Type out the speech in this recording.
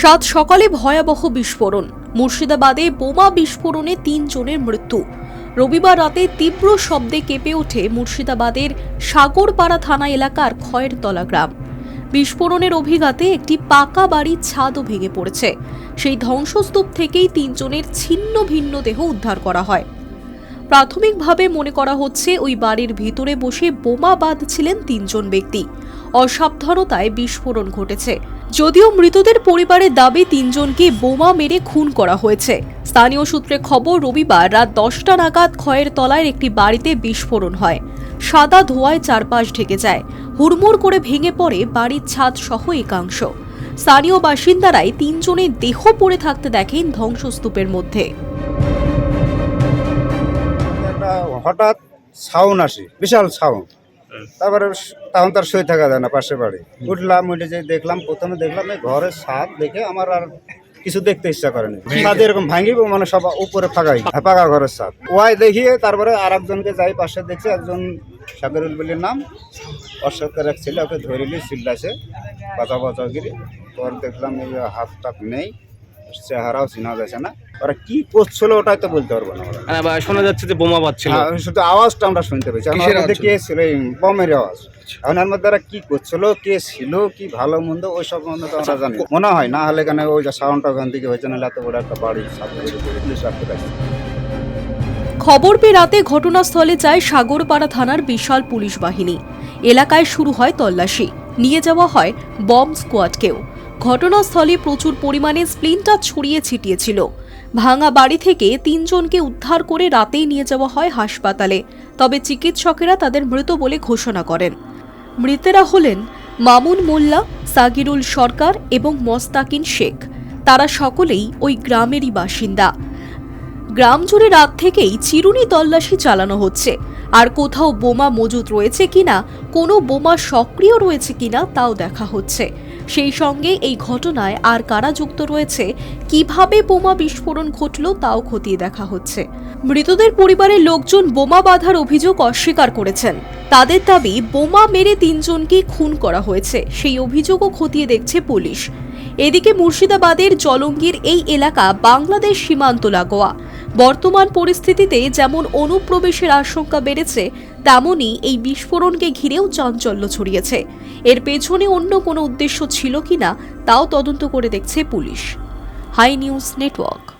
সাত সকালে ভয়াবহ বিস্ফোরণ। মুর্শিদাবাদে বোমা বিস্ফোরণে তিনজনের মৃত্যু। রবিবার রাতে তীব্র শব্দে কেঁপে ওঠে মুর্শিদাবাদের সাগরপাড়া থানা এলাকার খয়েরতলা গ্রাম। বিস্ফোরণের অভিঘাতে একটি পাকা বাড়ির ছাদও ভেঙে পড়েছে। সেই ধ্বংসস্তূপ থেকেই তিনজনের ছিন্ন ভিন্ন দেহ উদ্ধার করা হয়। প্রাথমিকভাবে মনে করা হচ্ছে ওই বাড়ির ভিতরে বসে বোমা বাঁধছিলেন তিনজন ব্যক্তি। অসাবধানতায় বিস্ফোরণ ঘটেছে। যদিও মৃতদের পরিবারের দাবি তিনজনকে বোমা মেরে খুন করা হয়েছে। স্থানীয় সূত্রে খবর, রবিবার রাত দশটা নাগাদ ক্ষয়ের তলায় একটি বাড়িতে বিস্ফোরণ হয়। সাদা ধোঁয়ায় চারপাশ ঢেকে যায়। হুড়মুড় করে ভেঙে পড়ে বাড়ির ছাদ সহ একাংশ। স্থানীয় বাসিন্দারাই তিনজনের দেহ পড়ে থাকতে দেখেন ধ্বংসস্তূপের মধ্যে। হঠাৎ সাউন্ড আসে, বিশাল সাউন্ড। তারপরে তখন তার শুয়ে থাকা যায় না পাশে বাড়ি। উঠলাম উঠে যে দেখলাম প্রথমে দেখলাম এই ঘরের ছাদ দেখে আমার আর কিছু দেখতে ইচ্ছা করেনি। ছাদ এরকম ভাঙিব মানে সব উপরে ফাঁকাই ফাঁকা ঘরের ছাদ। ওয়াই দেখিয়ে তারপরে আর একজনকে যাই পাশে দেখছি একজন সাগরুল বলির নাম। অশোকের এক ছেলে ওকে ধরিলি চিল্লাছে বাঁচা বাঁচা গিরি পর দেখলাম এই হাত টাত নেই চেহারাও চিনা যাচ্ছে না। ওরা কি করছিল ওটাই তো বলতে পারব না ওরা। শোনা যাচ্ছে যে বোমা বাজছিল। হ্যাঁ, শুধু আওয়াজটা আমরা শুনতে পেয়েছি। এখন মধ্যে কে ছিল এই বমের আওয়াজ? এখন এর মধ্যে ওরা কি করছিল কে ছিল কি ভালো মন্দ ওই সব মন্দ তো আমরা জানি মনে হয় না হলে কেন ওই যে সাউন্ডটা ওখান থেকে হয়েছে না এত বড় একটা বাড়ি পুলিশ রাখতে পারছে। খবর পেয়ে রাতে ঘটনাস্থলে যায় সাগরপাড়া থানার বিশাল পুলিশ বাহিনী। এলাকায় শুরু হয় তল্লাশি। নিয়ে যাওয়া হয় বম্ব স্কোয়াডকেও। ঘটনাস্থলে প্রচুর পরিমাণে স্প্লিন্টার ছড়িয়ে ছিটিয়েছিল। ভাঙা বাড়ি থেকে তিনজনকে উদ্ধার করে রাতেই নিয়ে যাওয়া হয় হাসপাতালে, তবে চিকিৎসকেরা তাদের মৃত বলে ঘোষণা করেন। মৃতেরা হলেন মামুন মোল্লা, সাগিরুল সরকার এবং মস্তাকিন শেখ। তারা সকলেই ওই গ্রামেরই বাসিন্দা। গ্রাম জুড়ে রাত থেকেই চিরুনি তল্লাশি চালানো হচ্ছে। আর কোথাও বোমা মজুদ রয়েছে কিনা, কোনো বোমা সক্রিয় রয়েছে কিনা তাও দেখা হচ্ছে। সেই সঙ্গে এই ঘটনায় আর কারা যুক্ত রয়েছে, কীভাবে বোমা বিস্ফোরণ ঘটল তাও খতিয়ে দেখা হচ্ছে। মৃতদের পরিবারের লোকজন বোমা বাঁধার অভিযোগ অস্বীকার করেছেন। তাদের দাবি, বোমা মেরে তিনজনকে খুন করা হয়েছে, সেই অভিযোগও খতিয়ে দেখছে পুলিশ। এদিকে মুর্শিদাবাদের জলঙ্গির এই এলাকা বাংলাদেশ সীমান্ত লাগোয়া। বর্তমান পরিস্থিতিতে যেমন অনুপ্রবেশের আশঙ্কা বেড়েছে, তেমনই এই বিস্ফোরণকে ঘিরেও চাঞ্চল্য ছড়িয়েছে। এর পেছনে অন্য কোনো উদ্দেশ্য ছিল কিনা, তাও তদন্ত করে দেখছে পুলিশ। High news network.